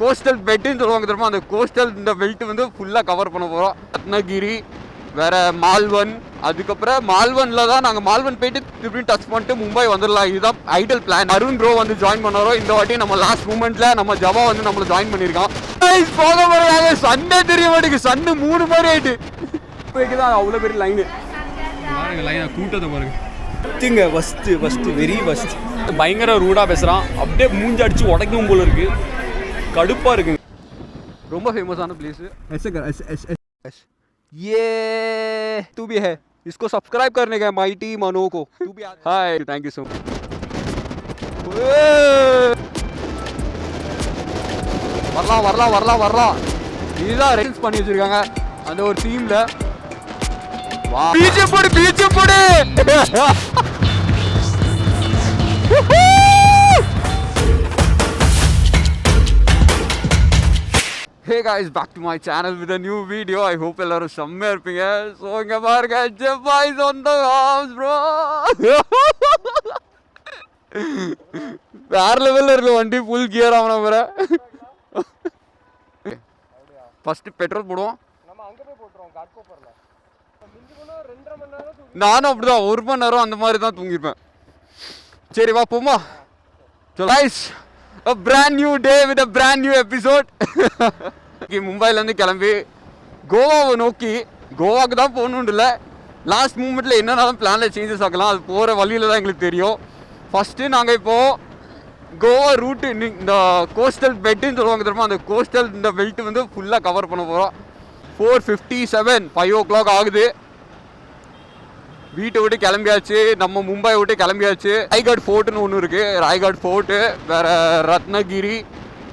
Coastal பெட்டுன்னு சொல்லுவாங்க தெரியுமா? அந்த கோஸ்டல் இந்த பெல்ட் வந்து ஃபுல்லாக கவர் பண்ண போகிறோம் ரத்னகிரி வேற மால்வன் அதுக்கப்புறம் மால்வன்ல தான் நாங்கள் மால்வன் போயிட்டு திருப்பி டச் பண்ணிட்டு மும்பை வந்துடலாம். இதுதான் ஐடல் பிளான் அருண் ப்ரோ வந்து ஜாயின் பண்ணாரோ? இந்த வாட்டி நம்ம லாஸ்ட் மூமெண்ட்ல நம்ம ஜவா வந்து நம்மள ஜாயின் பண்ணியிருக்கான். Guys, போக முடியாது சண்டே தெரிய மாட்டேங்குது. சன்னு மூணு மாதிரி ஆயிட்டு. இப்போக்கு தான் அவ்வளோ பெரிய லைனு கூட்டத்தை பாருங்க. ஃபஸ்ட்டுங்க ஃபஸ்ட்டு ஃபஸ்ட்டு வெரி ஃபஸ்ட் பயங்கர ரூடா பேசுறான். அப்படியே மூஞ்சி அடிச்சு உடைக்கும் போல இருக்கு. கடுப்பா இருக்கு ரொம்ப ஃபேமஸான பிளேஸ் ऐसे कर ऐसे ऐसे ऐसे ये तू भी है इसको सब्सक्राइब करने का माइटी मनो को तू भी hi thank you so much வரலாம் வரலாம் வரலாம் வரலாம் இதுதான் ரெடில்ஸ் பண்ணி வச்சிருக்காங்க அந்த ஒரு டீம்ல பீச்சை போடு பீச்சை போடு Hey guys back to my channel with new video I hope எல்லாரும் செம்மையாக இருப்பீங்க ஸோ இங்கே பாருங்க on the house ப்ரோ வேற லெவலில் இருக்கு வண்டி ஃபுல் கியர் ஆகணும் நம்புற ஃபர்ஸ்ட் பெட்ரோல் போடுவோம். நானும் அப்படிதான் ஒரு மணி நேரம் அந்த மாதிரி தான் தூங்கிப்பேன் சரி வா போமா guys a brand new day with a brand new episode. மும்பைலேருந்து கிளம்பி கோவாவை நோக்கி கோவாக்கு தான் போகணுன்னு இல்லை. லாஸ்ட் மூமெண்ட்டில் என்னென்னாலும் பிளானில் சேஞ்சஸ் ஆகலாம் அது போகிற வழியில் தான் எங்களுக்கு தெரியும். ஃபஸ்ட்டு நாங்கள் இப்போது கோவா ரூட்டு இந்த கோஸ்டல் பெட்டுன்னு சொல்லுவாங்க தெரியுமா? அந்த கோஸ்டல் இந்த பெல்ட் வந்து ஃபுல்லாக கவர் பண்ண போகிறோம் four fifty seven five o'clock ஆகுது. வீட்டை விட்டு கிளம்பியாச்சு. நம்ம மும்பை விட்டு கிளம்பியாச்சு. ராய்காட் ஃபோர்ட்டுன்னு ஒன்று இருக்குது ராய்காட் ஃபோர்ட்டு வேறு ரத்னகிரி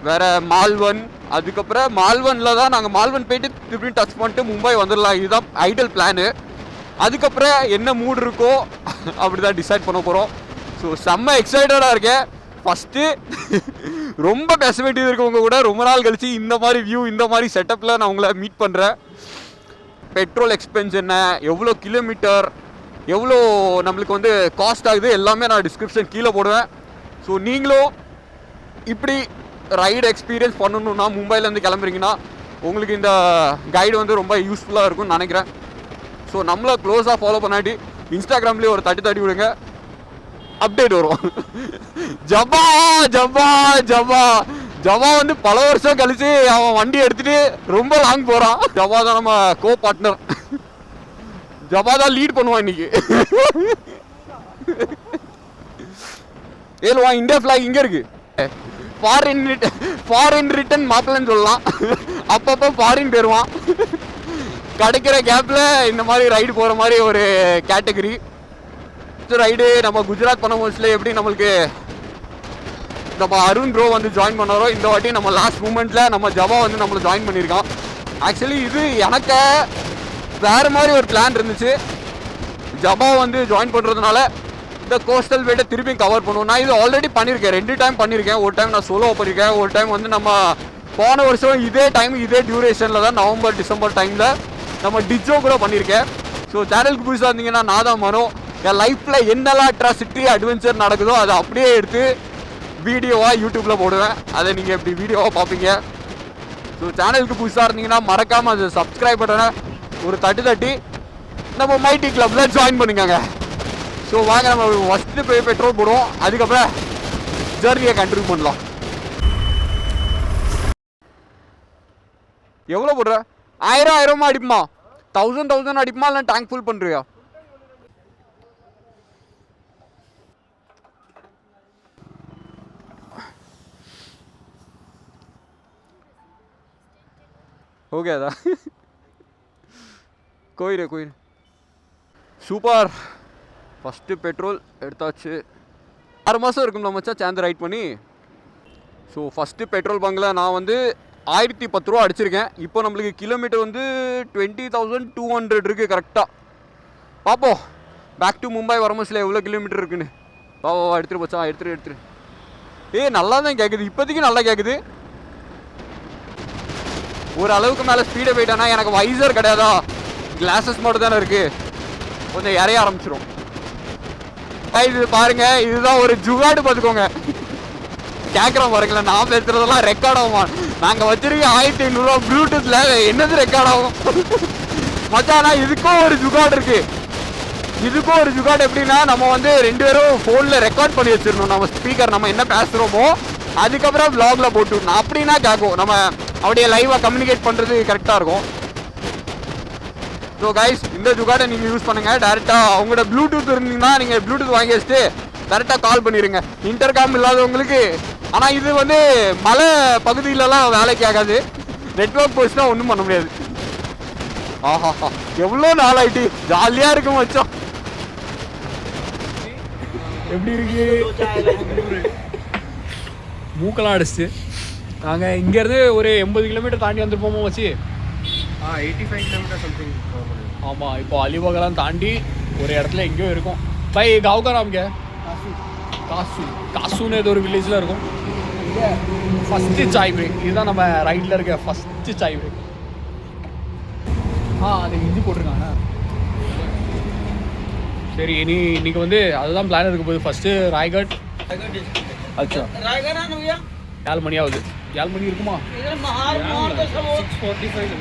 வேறு மால்வன் அதுக்கப்புறம் மால்வனில் தான் நாங்கள் மால்வன் போயிட்டு திருப்பி டச் பண்ணிட்டு மும்பை வந்துடலாம். இதுதான் ஐடல் பிளானு அதுக்கப்புறம் என்ன மூடு இருக்கோ அப்படி தான் டிசைட் பண்ண போகிறோம் ஸோ செம்ம எக்ஸைட்டடாக இருக்கேன். ஃபஸ்ட்டு ரொம்ப பேச வேண்டியது இருக்கவங்க கூட ரொம்ப நாள் கழித்து இந்த மாதிரி வியூ இந்த மாதிரி செட்டப்பில் நான் உங்களை மீட் பண்ணுறேன் பெட்ரோல் எக்ஸ்பென்ஸ் என்ன எவ்வளோ கிலோமீட்டர் எவ்வளோ நம்மளுக்கு வந்து காஸ்ட் ஆகுது எல்லாமே நான் டிஸ்கிரிப்ஷன் கீழே போடுவேன். ஸோ நீங்களும் இப்படி ரைடு எக்ஸ்பீரியன்ஸ் பண்ணணுன்னா மும்பைலேருந்து கிளம்புறீங்கன்னா உங்களுக்கு இந்த கைடு வந்து ரொம்ப யூஸ்ஃபுல்லாக இருக்கும்னு நினைக்கிறேன். ஸோ நம்மளை க்ளோஸாக ஃபாலோ பண்ணாட்டி இன்ஸ்டாகிராம்லேயே ஒரு தட்டி தட்டி விடுங்க. அப்டேட் வரும். ஜபா ஜபா ஜபா ஜபா வந்து பல வருஷம் கழிச்சு அவன் வண்டி எடுத்துட்டு ரொம்ப லாங் போகிறான் ஜபா தான் நம்ம கோ பார்ட்னர் ஜபா தான் லீட் பண்ணுவான் இன்னைக்கு. ஏழுவா இந்தியா ஃபிளாக் இங்கே இருக்குது ஃபாரின் ரிட்டன் ஃபாரின் ரிட்டன் மாற்றலன்னு சொல்லலாம். அப்பப்போ ஃபாரின் போயிடுவான் கிடைக்கிற கேப்பில் இந்த மாதிரி ரைடு போகிற மாதிரி ஒரு கேட்டகரி ரைடு நம்ம குஜராத் பண்ண மோஸ்ட்ல எப்படி நம்மளுக்கு நம்ம அருண் ப்ரோ வந்து ஜாயின் பண்ணாரோ இந்த வாட்டி நம்ம லாஸ்ட் மூமெண்ட்ல நம்ம ஜபா வந்து நம்மளை ஜாயின் பண்ணியிருக்கோம் ஆக்சுவலி இது எனக்கு வேற மாதிரி ஒரு பிளான் இருந்துச்சு. ஜபா வந்து ஜாயின் பண்ணுறதுனால இந்த கோஸ்டல் வேட்டை திருப்பியும் கவர் பண்ணுவோம். நான் இது ஆல்ரெடி பண்ணியிருக்கேன் ரெண்டு டைம் பண்ணியிருக்கேன் ஒரு டைம் நான் சோலோ பண்ணியிருக்கேன் ஒரு டைம் வந்து நம்ம போன வருஷம் இதே டைம் இதே டியூரேஷனில் தான் நவம்பர் டிசம்பர் டைமில் நம்ம டிஜோ கூட பண்ணியிருக்கேன் ஸோ சேனலுக்கு புதுசாக இருந்தீங்கன்னா நான் தான் மனோ. என் லைஃப்பில் என்னெல்லாம் அட்ராசிட்டி அட்வென்ச்சர் நடக்குதோ அதை அப்படியே எடுத்து வீடியோவாக யூடியூப்பில் போடுவேன். அதை நீங்கள் இப்படி வீடியோவாக பார்ப்பீங்க. ஸோ சேனலுக்கு புதுசாக இருந்தீங்கன்னா மறக்காமல் அதை சப்ஸ்கிரைப் பண்ணுறேன் ஒரு தட்டு தட்டி நம்ம மைட்டி கிளப்பில் ஜாயின் பண்ணுங்க ஸோ வாங்க நம்ம ஃபஸ்ட்டு போய் பெட்ரோல் போடுவோம் அதுக்கப்புறம் ஜர்னியை கண்டினியூ பண்ணலாம் எவ்வளோ போடுற ஆயிரம் ஆயிரமா அடிப்புமா தௌசண்ட் தௌசண்ட் அடிப்புமா இல்லை டேங்க் ஃபுல் பண்ணுறியா हो गया था कोई नहीं कोई नहीं சூப்பர் ஃபஸ்ட்டு பெட்ரோல் எடுத்தாச்சு. ஆறு மாதம் இருக்கும்ல மச்சா சேர்ந்து ரைட் பண்ணி. ஸோ ஃபஸ்ட்டு பெட்ரோல் பங்கில் நான் வந்து ஆயிரத்தி பத்து ரூபா அடிச்சிருக்கேன். இப்போ நம்மளுக்கு கிலோமீட்டர் வந்து டுவெண்ட்டி தௌசண்ட் டூ ஹண்ட்ரட் இருக்குது கரெக்டாக பார்ப்போம் பேக் டு மும்பை வரமசில் எவ்வளோ கிலோமீட்டர் இருக்குன்னு. வா வா வா எடுத்துரு மச்சான் எடுத்துரு எடுத்துரு. ஏய் நல்லா தான் கேட்குது இப்போதைக்கு நல்லா கேட்குது ஒரு அளவுக்கு மேலே ஸ்பீடை போயிட்டேன்னா எனக்கு வைசர் கிடையாதா? கிளாஸஸ் மட்டும் தானே இருக்குது கொஞ்சம் இறைய ஆரம்பிச்சிடும் இது பாருங்க இதுதான் ஒரு ஜுகாடு பார்த்துக்கோங்க. கேட்குறோம் பாருங்களேன் நான் பேசுறதெல்லாம் ரெக்கார்ட் ஆகுமா? நாங்கள் வச்சிருக்க ஆயிரத்தி ஐநூறுரூவா ப்ளூடூத்தில் என்னது ரெக்கார்ட் ஆகும்? மச்சானா இதுக்கும் ஒரு ஜுகாடு இருக்கு. இதுக்கும் ஒரு ஜுகாடு எப்படின்னா நம்ம வந்து ரெண்டு பேரும் ஃபோனில் ரெக்கார்ட் பண்ணி வச்சிடணும் நம்ம ஸ்பீக்கர் நம்ம என்ன பேசுகிறோமோ அதுக்கப்புறம் vlogல போட்டு விடணும். அப்படின்னா கேட்கும் நம்ம அப்படியே லைவாக கம்யூனிகேட் பண்ணுறது கரெக்டாக இருக்கும். ஸோ கைஸ் இந்த ஜுகாட்டை நீங்கள் யூஸ் பண்ணுங்கள் டேரெக்டாக அவங்களோட ப்ளூடூத் இருந்தீங்கன்னா நீங்கள் ப்ளூடூத் வாங்கி வச்சுட்டு டேரெக்டாக கால் பண்ணிடுங்க இன்டர்காம் இல்லாதவங்களுக்கு ஆனால் இது வந்து மலை பகுதியிலலாம் வேலைக்கு ஆகாது. நெட்ஒர்க் போச்சுன்னா ஒன்றும் பண்ண முடியாது. ஆஹாஹா. எவ்வளோ நாள் ஆயிட்டு? ஜாலியாக இருக்கும் வச்சோம் எப்படி இருக்கு? மூக்கெல்லாம் அடிச்சு நாங்கள் இங்கேருந்து ஒரு எண்பது கிலோமீட்டர் தாண்டி வந்துருப்போமோ வச்சு எயிட்டி ஃபைவ் கிலோமீட்டர் சம்திங் ஆமாம் இப்போ அலிபாகலாம் தாண்டி ஒரு இடத்துல எங்கேயோ இருக்கும். பை காவ்கா ராம்கே காசு. காசுன்னு ஏதோ ஒரு வில்லேஜில் இருக்கும். ஃபஸ்ட்டு சாய் பிரேக் இதுதான் நம்ம ரைட்டில் இருக்க ஃபஸ்ட்டு சாய் பிரேக் ஆ அது இது போட்டிருக்காங்க. சரி இனி இன்னைக்கு வந்து அதுதான் பிளான் இருக்க போகுது. ஃபஸ்ட்டு ராய்கட். அச்சா. ஏழு மணி ஆகுது. ஏழு மணி இருக்குமா? Six forty five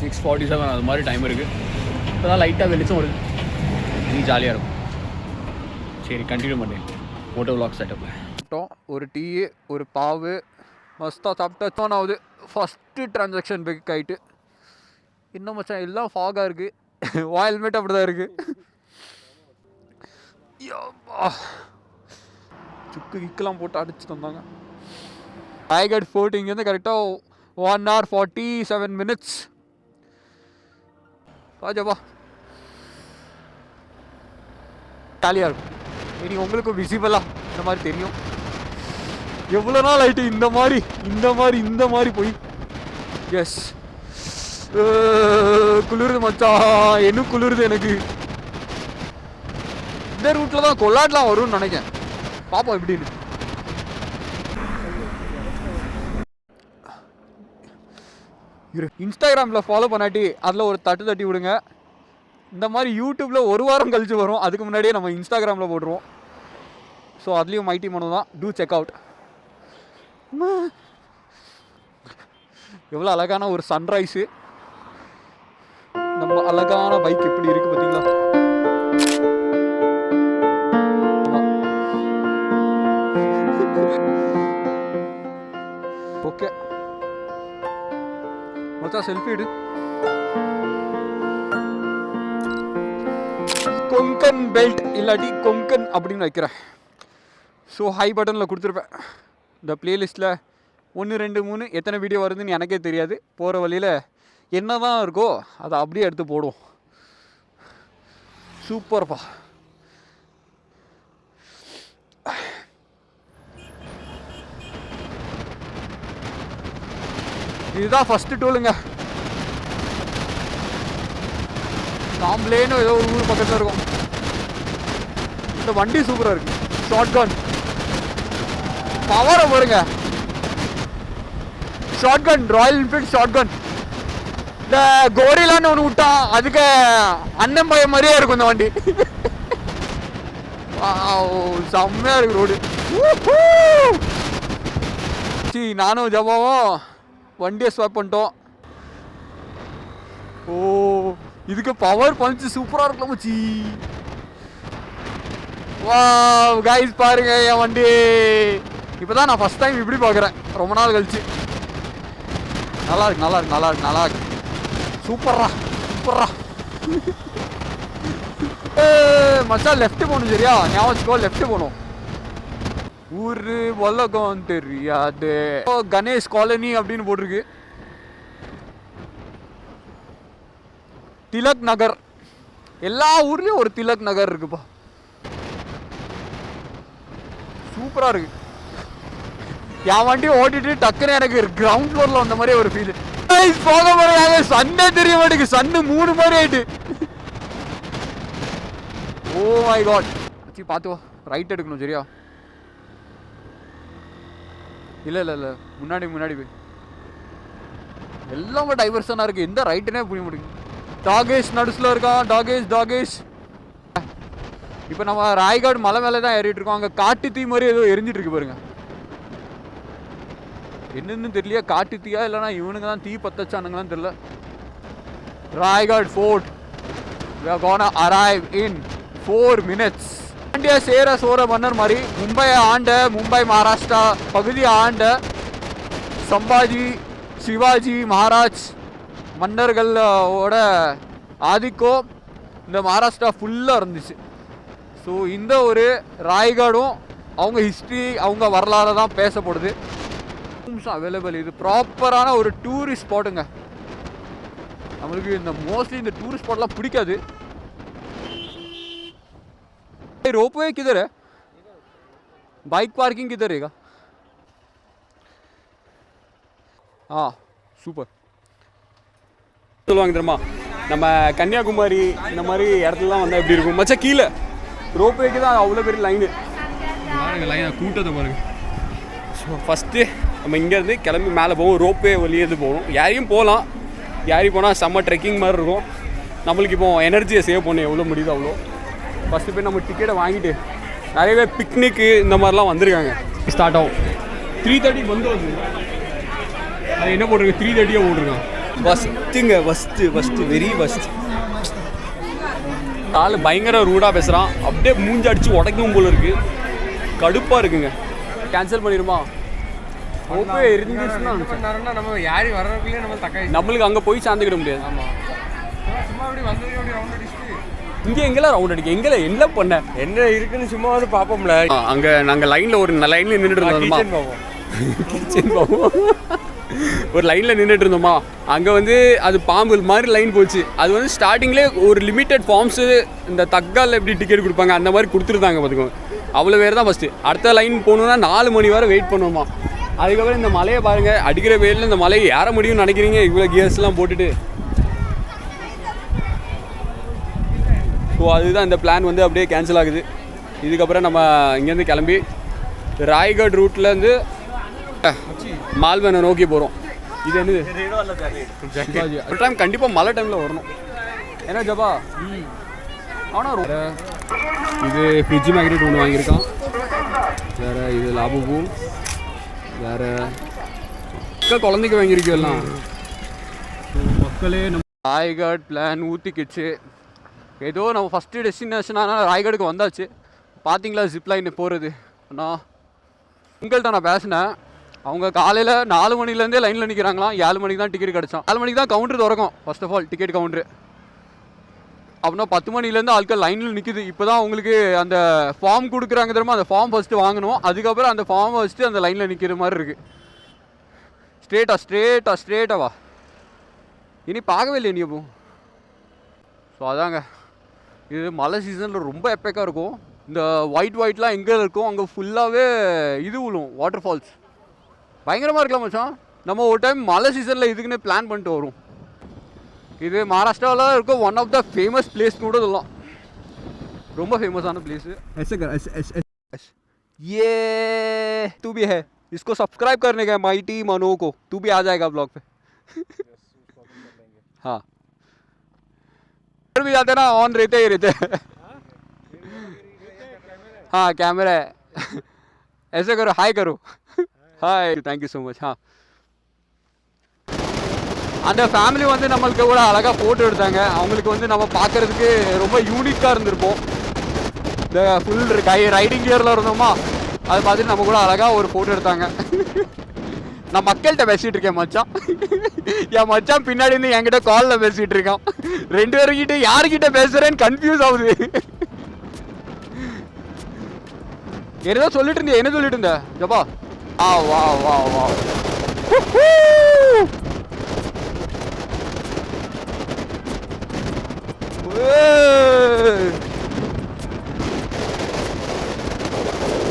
six forty seven அது மாதிரி டைம் இருக்குது இப்போ தான் லைட்டாக வெளிச்சம் வருது. இன்னும் ஜாலியாக இருக்கும். சரி கண்டினியூ பண்ணேன் ஃபோட்டோ விளாக் செட்டப்பில் சாப்பிட்டோம். ஒரு டீ ஒரு பாவு. மஸ்தாக சாப்பிட்டாச்சும் ஆகுது? ஃபஸ்ட்டு டிரான்சாக்ஷன் பிக் ஆகிட்டு இன்னும் மச்சான் எல்லாம் ஃபாகாக இருக்குது வாயில்மேட் அப்படி தான் இருக்குது சுக்கு கிக்கெல்லாம் போட்டு அடிச்சு தந்தாங்க ராய்கட் ஃபோர்ட் இங்கேருந்து கரெக்டாக one hour forty seven minutes ராஜாவா ஜாலியாக இருக்கும் இனி உங்களுக்கும் விசிபிளாக இந்த மாதிரி தெரியும் எவ்வளோ நாள் ஆயிட்டு இந்த மாதிரி இந்த மாதிரி இந்த மாதிரி போய் எஸ் குளிருது மச்சான் என்ன குளிருது எனக்கு? இந்த ரூட்டில் தான் கொள்ளாட்லாம் வரும்னு நினைக்கிறேன். பாப்போம் எப்படின்னு. இரு. இன்ஸ்டாகிராமில் ஃபாலோ பண்ணாட்டி அதில் ஒரு தட்டு தட்டி விடுங்க. இந்த மாதிரி யூடியூப்பில் ஒரு வாரம் கழிச்சு வரும். அதுக்கு முன்னாடியே நம்ம இன்ஸ்டாகிராமில் போட்டுருவோம். ஸோ அதுலேயும் மைட்டி மனு தான். டூ செக் அவுட் எவ்வளோ அழகான ஒரு சன்ரைஸு நம்ம அழகான பைக் எப்படி இருக்குது பார்த்தீங்களா? மொத்தம் செல்ஃபி எடு. கொங்கன் பெல்ட் இல்லாட்டி கொங்கன் அப்படின்னு வைக்கிறேன். ஸோ ஹை பட்டனில் கொடுத்துருப்பேன். இந்த ப்ளேலிஸ்ட்டில் ஒன்று ரெண்டு மூணு எத்தனை வீடியோ வருதுன்னு எனக்கே தெரியாது. போகிற வழியில் என்ன தான் இருக்கோ அதை அப்படியே எடுத்து போடுவோம். சூப்பர்ப்பா இதுதான் ஃபஸ்ட்டு டூலுங்க நாம்லேன்னு ஏதோ ஒரு ஊர் பக்கத்தில் இருக்கும். இந்த வண்டி சூப்பராக இருக்கு. ஷார்ட் கன் பவரை பாருங்க. Shotgun Royal Enfield shotgun இந்த கோரிலான்னு ஒன்று விட்டான் அதுக்கு அண்ணன் பய மாதிரியே இருக்கும் இந்த வண்டி. செம்மையாக செம்மையா இருக்கு ரோடு சி நானும் ஜபாவும் வண்டியை ஸ்வாப் பண்ணிட்டோம். ஓ இதுக்கு பவர் பஞ்ச் சூப்பராக இருக்கலாம் மச்சி. வா காய்ஸ் பாருங்க என் வண்டி இப்போ தான் நான் ஃபர்ஸ்ட் டைம் இப்படி பார்க்குறேன் ரொம்ப நாள் கழிச்சு. நல்லா இருக்கு நல்லா இருக்கு நல்லா இருக்கு நல்லா இருக்கு. சூப்பர்ரா சூப்பர்ரா மச்சா மச்சான் லெஃப்ட் போகணும் சரியா? ஞாபகம் வச்சுக்கோ லெஃப்ட் போகணும். ஊரு உலகம் தெரியாது. ஓ, கணேஷ் காலனி அப்படின்னு போட்டிருக்கு. திலக் நகர். எல்லா ஊர்லயும் ஒரு திலக் நகர் இருக்குப்பா. சூப்பரா இருக்கு. என் வண்டி ஓட்டிட்டு டக்குன்னு எனக்கு கிரவுண்ட் ஃப்ளோர்ல வந்த மாதிரி ஒரு ஃபீல் போக முடியாது சண்டே தெரிய மாட்டேங்குது. சன்னு மூணு மாதிரி ஆயிட்டு. ஓ மை காட் சி பார்த்து வா. ரைட் எடுக்கணும் சரியா? இல்லை இல்லை இல்லை. முன்னாடி முன்னாடி போய். எல்லாமே டைவர்ஷனாக இருக்குது எந்த ரைட்டுனே புரிய முடியும் டாகேஷ் நடுஸில் இருக்கான். டாகேஷ் டாகேஷ். இப்போ நம்ம ராய்காடு மலை மேலே தான் ஏறிட்டு இருக்கோம். அங்கே காட்டு தீ மாதிரி ஏதோ எரிஞ்சிட்டு இருக்கு பாருங்க. என்னன்னு தெரியலையா. காட்டு தீயா இல்லைனா இவனுங்க தான் தீ பத்தச்சானுங்களான்னு தெரியல. Raigad fort we are gonna four minutes Pandya Chera Chola மன்னர் மாதிரி மும்பையை ஆண்ட மும்பை மகாராஷ்டிரா பகுதியை ஆண்ட சம்பாஜி சிவாஜி மகாராஜ் மன்னர்களோட ஆதிக்கம் இந்த மகாராஷ்டிரா ஃபுல்லாக இருந்துச்சு. ஸோ இந்த ஒரு ராய்காடும் அவங்க ஹிஸ்ட்ரி அவங்க வரலாறு தான் பேசப்படுது. ரூம்ஸ் அவைலபிள் இது ப்ராப்பரான ஒரு டூரிஸ்ட் ஸ்பாட்டுங்க நம்மளுக்கு இந்த மோஸ்ட்லி இந்த டூரிஸ்ட் ஸ்பாட்லாம் பிடிக்காது. रोपवे किधर है बाइक पार्किंग किधर रहेगा हाँ சூப்பர் சொல்லுவாங்க தெரியுமா நம்ம கன்னியாகுமரி இந்த மாதிரி இடத்துலலாம் வந்தால் எப்படி இருக்கும் மச்சா கீழே ரோப்வேக்கு தான் அவ்வளோ பெரிய லைனு பாருங்க லைனை கூட்டத்தை பாருங்க ஸோ ஃபஸ்ட்டு நம்ம இங்கேருந்து கிளம்பி மேலே போவோம் ரோப்வே வழியேது போகணும் யாரையும் போகலாம் யாரையும் போனால் செம்ம ட்ரெக்கிங் மாதிரி இருக்கும் நம்மளுக்கு இப்போ எனர்ஜியை சேவ் பண்ண எவ்வளோ முடியுதோ அவ்வளோ ஃபஸ்ட்டு போய் நம்ம டிக்கெட்டை வாங்கிட்டு நிறைய பேர் பிக்னிக்கு இந்த மாதிரிலாம் வந்திருக்காங்க. ஸ்டார்ட் ஆகும். த்ரீ தேர்ட்டிக்கு வந்து வந்து அது என்ன போட்டிருக்கு? த்ரீ தேர்ட்டியே போட்டிருக்கான். ஃபஸ்ட்டுங்க ஃபஸ்ட்டு ஃபஸ்ட்டு வெரி ஃபஸ்ட் ஆள் பயங்கர ரூடாக பேசுகிறான் அப்படியே மூஞ்சி அடிச்சு உடைக்கணும் போல இருக்கு. கடுப்பாக இருக்குங்க. கேன்சல் பண்ணிடுமா? ஓகே இருந்துச்சுன்னா நம்ம யாரும் வர்றதுக்குள்ளே நம்ம தக்க நம்மளுக்கு அங்கே போய் சார்ந்துக்கிட முடியாது. சும்மா அப்படி அடிச்சுட்டு இங்கே எங்கெல்லாம் ரவுண்ட் அடிக்க? எங்கே என்ன பண்ண? என்ன இருக்குன்னு சும்மா வந்து பார்ப்போம்ல. அங்கே நாங்கள் லைனில் ஒரு லைனில் நின்றுட்டு இருந்தோமா கிச்சன் ஒரு லைனில் நின்றுட்டு இருந்தோமா அங்கே வந்து அது பாம்பு மாதிரி லைன் போச்சு. அது வந்து ஸ்டார்டிங்லேயே ஒரு லிமிட்டட் ஃபார்ம்ஸு இந்த தக்கால் எப்படி டிக்கெட் கொடுப்பாங்க அந்த மாதிரி கொடுத்துருந்தாங்க பார்த்துக்கோங்க அவ்வளோ பேர் தான் ஃபஸ்ட்டு அடுத்த லைன் போகணுன்னா நாலு மணி வரை வெயிட் பண்ணுவோமா அதுக்கப்புறம் இந்த மலையை பாருங்கள் அடிக்கிற வெயிலில் இந்த மலையை ஏற முடியும்னு நினைக்கிறீங்க? இவ்வளோ கியர்ஸ்லாம் போட்டுட்டு. ஸோ அதுதான் இந்த பிளான் வந்து அப்படியே கேன்சல் ஆகுது. இதுக்கப்புறம் நம்ம இங்கேருந்து கிளம்பி ராய்கட் ரூட்லேருந்து மால்வனை நோக்கி போகிறோம் இது என்னது. ஒரு டைம் கண்டிப்பாக மழை டைமில் வரணும். என்ன ஜபா ஆனால் இது ஃப்ரிட்ஜ் மேக்னெட் ஒன்று வாங்கியிருக்கான். வேறு இது லாபுபூ. வேறு அக்கா குழந்தைக்கு வாங்கியிருக்கோம் எல்லாம். மக்களே நம்ம ராய்கட் பிளான் ஊற்றிக்கிச்சு ஏதோ நம்ம ஃபஸ்ட்டு டெஸ்டினேஷனான ராய்கடுக்கு வந்தாச்சு. பார்த்தீங்களா ஜிப்லைன் போகிறது அண்ணா உங்கள்கிட்ட நான் பேசினேன். அவங்க காலையில் நாலு மணிலேருந்தே லைனில் நிற்கிறாங்களாம் ஏழு மணிக்கு தான் டிக்கெட் கிடச்சோம் நாலு மணிக்கு தான் கவுண்டர் திறக்கும். First of all ticket counter அப்படின்னா பத்து மணிலேருந்து ஆட்கள் லைனில் நிற்கிது இப்போ தான் உங்களுக்கு அந்த ஃபார்ம் கொடுக்குறாங்க தெரியுமா? அந்த ஃபார்ம் ஃபஸ்ட்டு வாங்கணும். அதுக்கப்புறம் அந்த ஃபார்ம் வச்சுட்டு அந்த லைனில் நிற்கிற மாதிரி இருக்குது ஸ்ட்ரேட்டா ஸ்ட்ரேட்டா ஸ்ட்ரேட்டாவா இனி பார்க்கவே இல்லையே நீ அப்போ. ஸோ அதாங்க. இது மழை சீசனில் ரொம்ப எப்பேக்காக இருக்கும் இந்த ஒயிட் ஒயிட்லாம் எங்கே இருக்கும் அங்கே ஃபுல்லாகவே இது விழும் வாட்டர் ஃபால்ஸ் பயங்கரமாக இருக்கலாம் மச்சான் நம்ம ஒரு டைம் மழை சீசனில் இதுக்குன்னு பிளான் பண்ணிட்டு வரும் இது மகாராஷ்டிராவில் இருக்க one of the famous place கூட சொல்லலாம் ரொம்ப ஃபேமஸான பிளேஸு ऐसे कर ऐसे ऐसे ये तू भी है इसको सब्सक्राइब करने का है माइटी मनो को तू भी आ जाएगा ब्लॉग पे हाँ इधर भी जाते ना ऑन रहते ही रहते हैं। हाँ कैमरा है ऐसे करो हाय करो hi thank you so much हाँ அந்த ஃபேமிலி வந்து நம்மளுக்கு கூட அழகாக ஃபோட்டோ எடுத்தாங்க அவங்களுக்கு வந்து நம்ம பார்க்கறதுக்கு ரொம்ப யூனிக்காக இருந்திருப்போம் இந்த ஃபுல் கை ரைடிங் கியரில் இருந்தோமா அதை பார்த்துட்டு நம்ம கூட அழகாக ஒரு ஃபோட்டோ எடுத்தாங்க நான் மக்கள்கிட்ட பேசிகிட்டு இருக்கேன் மச்சான். என் மச்சான் பின்னாடி இருந்து என்கிட்ட காலில் பேசிகிட்டு இருக்கான். ரெண்டு பேருக்கிட்ட யாருக்கிட்ட பேசுகிறேன்னு கன்ஃபியூஸ் ஆகுது. ஏதோ சொல்லிட்டு இருந்தே என்ன சொல்லிட்டு இருந்த? ஜப்பா. ஆ வா வா வா.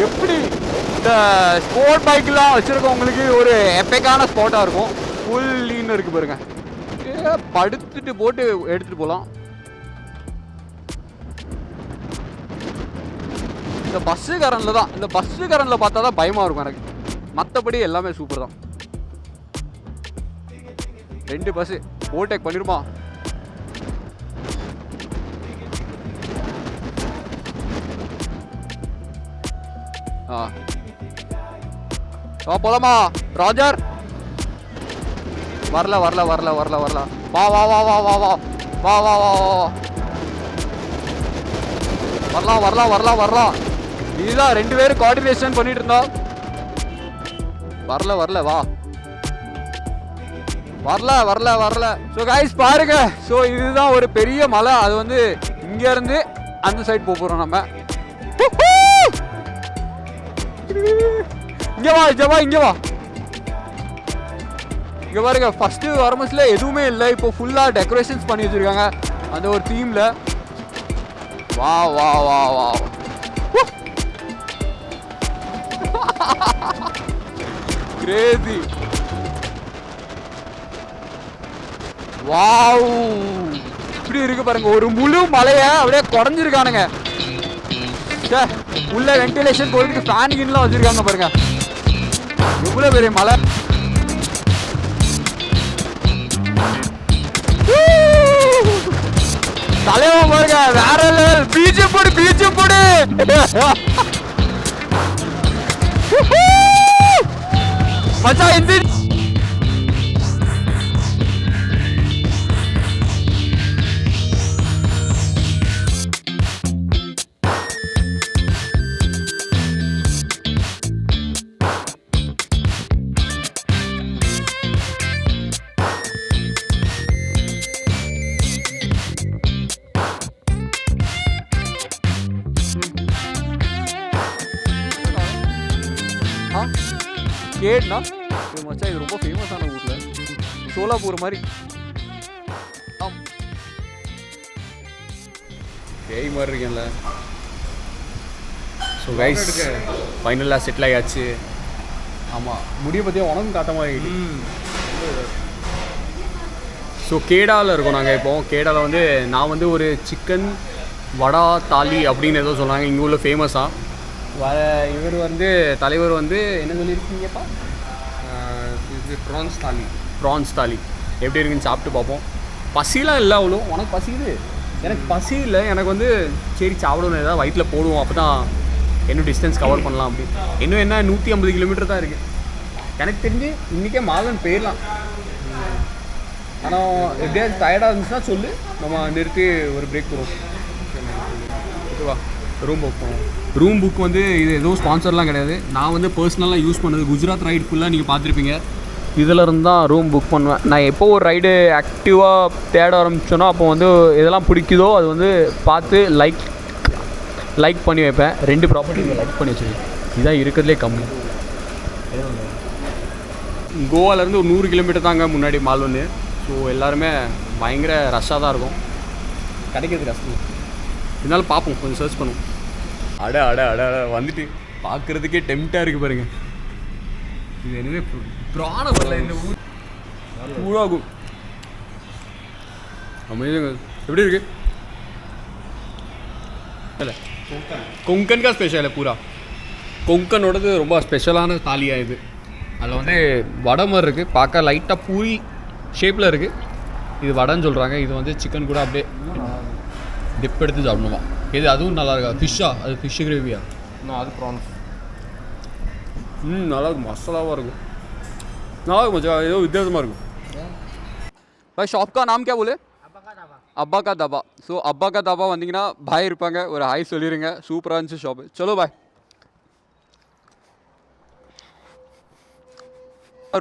எப்படி? இந்த ஸ்போர்ட் பைக்லாம் வச்சுருக்கவங்களுக்கு ஒரு எப்பைக்கான ஸ்பாட்டாக இருக்கும். ஃபுல் லீன் இருக்குது பாருங்க. படுத்துட்டு போட்டு எடுத்துகிட்டு போகலாம் இந்த பஸ்ஸு கரண்டில் தான். இந்த பஸ்ஸு கரண்டில் பார்த்தா தான் பயமாக இருக்கும் எனக்கு. மற்றபடி எல்லாமே சூப்பர் தான். ரெண்டு பஸ்ஸு ஓவர்டேக் பண்ணிடுமா? ஆ. போலாமா? ராஜர்? வரல வரல வரல வரல வரல. வா வா வா வா வா வா. வா வா வா வா வரலாம் வரலாம் வரலாம் வரலாம். இதுதான் ரெண்டு பேரும் கோஆர்டினேஷன் பண்ணிட்டு இருந்தோம். வரல வரல வா. வரல வரல வரல. ஸோ கைஸ் பாருங்க. ஸோ இதுதான் ஒரு பெரிய மலை. அது வந்து இங்கேருந்து அந்த சைட் போக நம்ம. இங்க வா இங்க வா இங்க வா. இங்கே பாருங்க ஃபர்ஸ்ட் வரமஸ்ல எதுவுமே இல்லை. இப்போ ஃபுல்லா டெக்கரேஷன்ஸ் பண்ணி வச்சிருக்காங்க. அந்த ஒரு தீம்ல வா வா வா வா. கிரேசி வாவ் இப்படி இருக்கு பாருங்க. ஒரு முழு மலையை அப்படியே குறைஞ்சிருக்கானுங்க சே உள்ள வென்டிலேஷன் போயிட்டு ஃபேன் கின்லாம் வச்சிருக்காங்க பாருங்க. எவ்வளவு பெரிய மலை தலைவன் பாருங்க வேற லெவல் பீச்சு போடு பீச்சு போடு. மச்சான் இந்த ஃபேமஸான ஊரில். சோலாப்பூர் மாதிரி. ஆம். பேய் மாதிரி இருக்கேன்ல. ஸோ கைஸ் ஃபைனலாக செட்டில் ஆகியாச்சு ஆமாம் முடிய பற்றியும் உனக்கும் காட்ட மாதிரி ஸோ கேடாவில் இருக்கோம் நாங்கள் இப்போ. கேடாவில் வந்து நான் வந்து ஒரு சிக்கன் வடா தாலி அப்படின்னு ஏதோ சொன்னாங்க இங்கே உள்ள ஃபேமஸாக வர இவர் வந்து தலைவர் வந்து என்ன சொல்லியிருக்கீங்கப்பா? இது ப்ரான்ஸ் தாலி. ப்ரான்ஸ் தாலி. எப்படி இருக்குன்னு சாப்பிட்டு பார்ப்போம். பசிலாம் இல்லை அவ்வளோ உனக்கு பசிக்குது? எனக்கு பசி இல்லை. எனக்கு வந்து சரி சாப்பிடணும். ஏதாவது வயிற்றில் போடுவோம். அப்போ தான் இன்னும் டிஸ்டன்ஸ் கவர் பண்ணலாம் அப்படி இன்னும் என்ன நூற்றி ஐம்பது கிலோமீட்டர் தான் இருக்குது எனக்கு தெரிஞ்சு இன்றைக்கே மாதம் போயிடலாம். ஆனால் எப்படியாவது டயர்டாக இருந்துச்சுன்னா சொல்லு. நம்ம நிறுத்தி ஒரு பிரேக் போடுவோம். ஓகேவா? ரூம் புக் பண்ணுவோம் ரூம் புக் வந்து இது எதுவும் ஸ்பான்சர்லாம் கிடையாது. நான் வந்து பர்சனலாக யூஸ் பண்ணது குஜராத் ரைடு ஃபுல்லாக நீங்கள் பார்த்துருப்பீங்க. இதில் இருந்து தான் ரூம் புக் பண்ணுவேன். நான் எப்போ ஒரு ரைடு ஆக்டிவாக தேட ஆரம்பிச்சோனோ அப்போ வந்து எதெல்லாம் பிடிக்குதோ அது வந்து பார்த்து லைக் லைக் பண்ணி வைப்பேன். ரெண்டு ப்ராப்பர்ட்டி லைக் பண்ணி வச்சுருக்கேன். இதுதான் இருக்கிறதுலே கம்மி. கோவாலேருந்து ஒரு நூறு கிலோமீட்டர் தாங்க முன்னாடி மால் ஒன்று ஸோ எல்லாருமே பயங்கர ரஷ்ஷாக தான் இருக்கும். கிடைக்கிறது கஷ்டம் இருந்தாலும் பார்ப்போம். கொஞ்சம் சர்ச் பண்ணுவோம். அட அட அட அட வந்துட்டு. பார்க்குறதுக்கே டெம்ட்டாக இருக்குது பாருங்க. இது எனவே பிராணம் இல்லை இந்த ஊர் கூழாகும் அமைதிங்க எப்படி இருக்கு? கொங்கன் கா ஸ்பெஷல் பூரா? கொங்கனோடது ரொம்ப ஸ்பெஷலான தாலியாக இது. அதில் வந்து வடை மாதிரி இருக்குது பார்க்க லைட்டாக பூரி ஷேப்பில் இருக்குது இது வடைன்னு சொல்கிறாங்க இது வந்து சிக்கன் கூட அப்படியே டிப் எடுத்து சாப்பிடணுமா? இது அதுவும் நல்லா இருக்கா? ஃபிஷ்ஷா அது ஃபிஷ் கிரேவியா அது ப்ரான்ஸ் ம் நல்லா இருக்கும் மசாலாவாக இருக்கும். நல்லா இருக்கும் மச்சா ஏதோ வித்தியாசமாக இருக்கும். பாய் ஷாப் கா நாம் கே போலே அப்பா கா தாபா. ஸோ அப்பா கா தாபா வந்தீங்கன்னா பாய் இருப்பாங்க. ஒரு ஹாய் சொல்லிடுங்க சூப்பராக இருந்துச்சு ஷாப்பு சலோ பாய்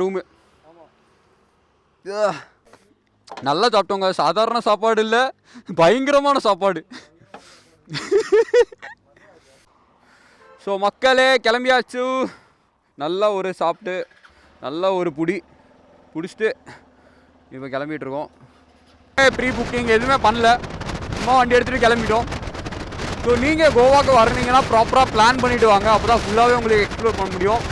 ரூமு நல்லா சாப்பிட்டோங்க. சாதாரண சாப்பாடு இல்லை. பயங்கரமான சாப்பாடு. ஸோ மக்களே கிளம்பியாச்சு. நல்லா ஒரு சாப்பிட்டு நல்லா ஒரு புடி பிடிச்சிட்டு இப்போ கிளம்பிகிட்ருக்கோம் ப்ரீ புக்கிங் எதுவுமே பண்ணல. சும்மா வண்டி எடுத்துகிட்டு கிளம்பிட்டோம். ஸோ நீங்கள் கோவாக்கு வரீங்கன்னா ப்ராப்பராக பிளான் பண்ணிவிட்டு வாங்க. அப்போ தான் ஃபுல்லாகவே உங்களுக்கு எக்ஸ்ப்ளோர் பண்ண முடியும்.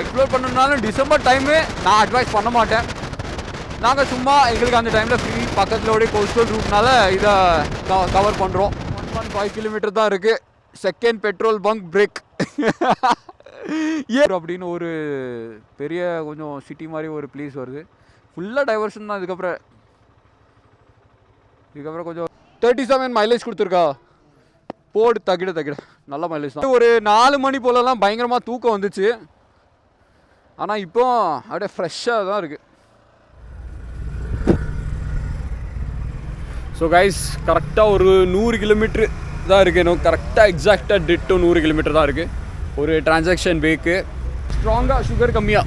எக்ஸ்ப்ளோர் பண்ணணுனாலும் டிசம்பர் டைமு நான் அட்வைஸ் பண்ண மாட்டேன். நாங்கள் சும்மா எங்களுக்கு அந்த டைமில் ஃப்ரீ பக்கத்தில் உடைய கோஸ்டல் ரூட்னால இதை கவர் பண்ணுறோம் ஒன் பாயிண்ட் ஃபைவ் கிலோமீட்டர் தான் இருக்குது செகண்ட் பெட்ரோல் பங்க் பிரேக் ஏ அப்படின்னு ஒரு பெரிய கொஞ்சம் சிட்டி மாதிரி ஒரு ப்ளேஸ் வருது. ஃபுல்லாக டைவர்ஷன் தான். இதுக்கப்புறம் இதுக்கப்புறம் கொஞ்சம் தேர்ட்டி செவன் மைலேஜ் கொடுத்துருக்கா. போடு தகிட தகிட. நல்ல மைலேஜ் தான். ஒரு நாலு மணி போலலாம் பயங்கரமாக தூக்கம் வந்துச்சு. ஆனால் இப்போ அப்படியே ஃப்ரெஷ்ஷாக தான் இருக்குது ஸோ கைஸ் கரெக்டாக ஒரு நூறு கிலோமீட்ரு தான் இருக்குது இன்னும் கரெக்டாக எக்ஸாக்டாக டிட்டோ நூறு கிலோமீட்டர் தான் இருக்குது ஒரு டிரான்சாக்ஷன் பேக்கு ஸ்ட்ராங்காக சுகர் கம்மியாக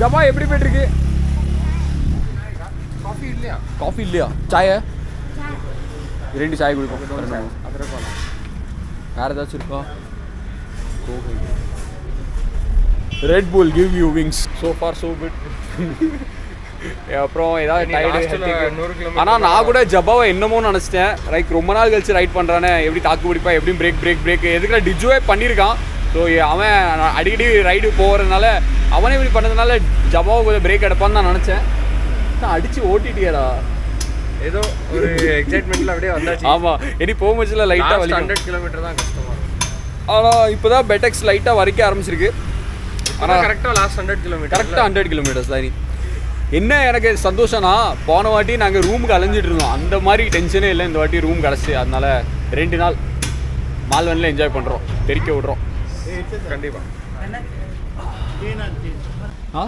ஜபா எப்படி போயிட்டுருக்கு? ಕಾಫಿ இல்லையா? காஃபி இல்லையா? சாய? ரெண்டு சாய் குடிப்போம். வேறு ஏதாச்சும் இருக்கா? Red Bull give you wings so far so good அப்புறம் ஏதாவது ஆனால் நான் கூட ஜப்பாவை என்னமோ நினச்சிட்டேன். லைக் ரொம்ப நாள் கழிச்சு ரைட் பண்ணுறானே எப்படி தாக்கு பிடிப்பா எப்படி பிரேக் பிரேக் பிரேக் எதுக்குடா டிஜுவே பண்ணியிருக்கான் ஸோ அவன் அடிக்கடி ரைடு போகிறதுனால அவனே இப்படி பண்ணதுனால ஜப்பாவை கொஞ்சம் பிரேக் எடுப்பான்னு நான் நினச்சேன். அடிச்சு ஓட்டிட்டியாடா. ஏதோ ஒரு எக்ஸைட்மெண்ட்ல அப்படியே வந்தாச்சு. ஆமாம் இனி போகும்போதுல லைட்டாக லாஸ்ட் வலி ஹண்ட்ரட் கிலோமீட்டர் தான் கஷ்டமா ஆனால் இப்போ தான் பெட்டெக்ஸ் லைட்டாக வரைக்க ஆரம்பிச்சிருக்கு. ஆனால் கரெக்டாக லாஸ்ட் ஹண்ட்ரட் கிலோமீட்டர் கரெக்டாக ஹண்ட்ரட் கிலோமீட்டர்ஸ் தான் இனி. என்ன எனக்கு சந்தோஷம்னா போன வாட்டி நாங்கள் ரூமுக்கு அலைஞ்சிட்டு இருந்தோம் அந்த மாதிரி டென்ஷனே இல்லை இந்த வாட்டி ரூம் கிடச்சி அதனால ரெண்டு நாள் மால்வனில் என்ஜாய் பண்ணுறோம் தெறிக்க விட்றோம் கண்டிப்பா हाँ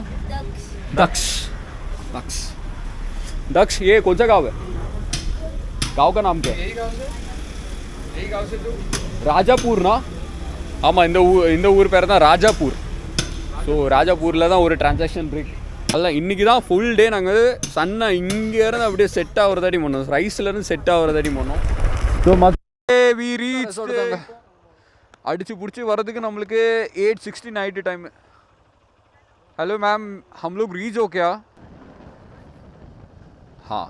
दक्ष दक्ष दक्ष ये कौन सा गाँव है गाँव का नाम क्या है यही गाँव से यही गाँव से तू ராஜாப்பூர் ना ஆமாம் இந்த ஊர் இந்த ஊர் பேர் தான் ராஜாப்பூர் ஸோ ராஜாப்பூரில் தான் ஒரு டிரான்சாக்ஷன் பிரேக் அல்ல இன்றைக்கி தான் ஃபுல் டே நாங்கள் சன்னை இங்கேருந்து அப்படியே செட் ஆகிறதாடி பண்ணோம் ரைஸ்லேருந்து செட் ஆகிறதாடி பண்ணோம் ஸோ வி ரீச் அடிச்சு பிடிச்சி வர்றதுக்கு நம்மளுக்கு eight sixty night time hello ma'am हम लोग रीच हो क्या हाँ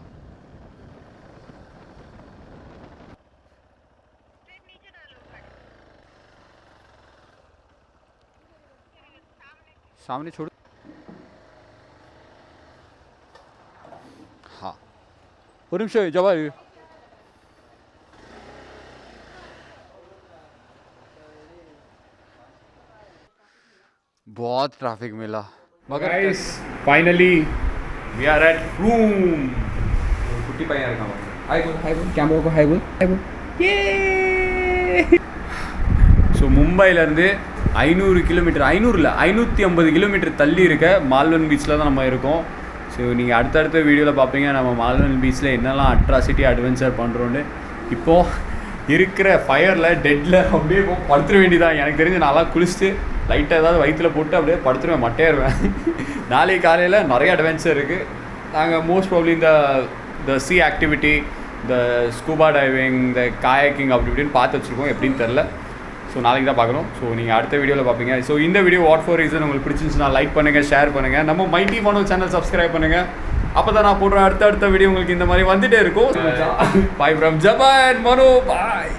सामने छोड़ ஒரு நிமிஷம் ஜவா बहुत ट्रैफिक मिला मगर guys finally we are at room குட்டி பையன் இருக்கான் हाय बोल हाय बोल कैमरा को हाय बोल हाय बोल ஸோ மும்பையிலேருந்து ஐநூறு கிலோமீட்டர் ஐநூறு இல்லை ஐநூற்றி ஐம்பது கிலோமீட்டர் தள்ளி இருக்க மால்வன் பீச்சில் தான் நம்ம இருக்கோம் ஸோ நீங்கள் அடுத்தடுத்த வீடியோவில் பார்ப்பீங்க நம்ம மாலவன் பீச்சில் என்னெல்லாம் அட்ராசிட்டி அட்வென்ச்சர் பண்ணுறோன்னு இப்போது இருக்கிற ஃபயரில் டெட்டில் அப்படியே போ- படுத்துட வேண்டியதான் எனக்கு தெரிஞ்சு நல்லா குளிச்சுட்டு லைட்டாக ஏதாவது வயிற்றில் போட்டு அப்படியே படுத்துருவேன் மட்டையாருவேன் நாளைக்கு காலையில் நிறைய அட்வென்ச்சர் இருக்குது நாங்கள் மோஸ்ட் ப்ராப்ளி இந்த த சி ஆக்டிவிட்டி இந்த ஸ்கூபா டைவிங் இந்த காயக்கிங் அப்படி இப்படின்னு பார்த்து வச்சுருக்கோம். எப்படின்னு தெரில ஸோ நாளைக்கு தான் பார்க்குறோம் ஸோ நீங்கள் அடுத்த வீடியோவில் பார்ப்பீங்க. ஸோ இந்த வீடியோ வாட் ஃபார் ரீசன் உங்களுக்கு பிடிச்சிருந்துச்சுன்னா லைக் பண்ணுங்கள் ஷேர் பண்ணுங்கள் நம்ம மைட்டி மனோ சேனல் சப்ஸ்கிரைப் பண்ணுங்கள் அப்போ தான் நான் போடுற அடுத்த அடுத்த வீடியோ உங்களுக்கு இந்த மாதிரி வந்துட்டே இருக்கும். Bye from ஜபான் Mano bye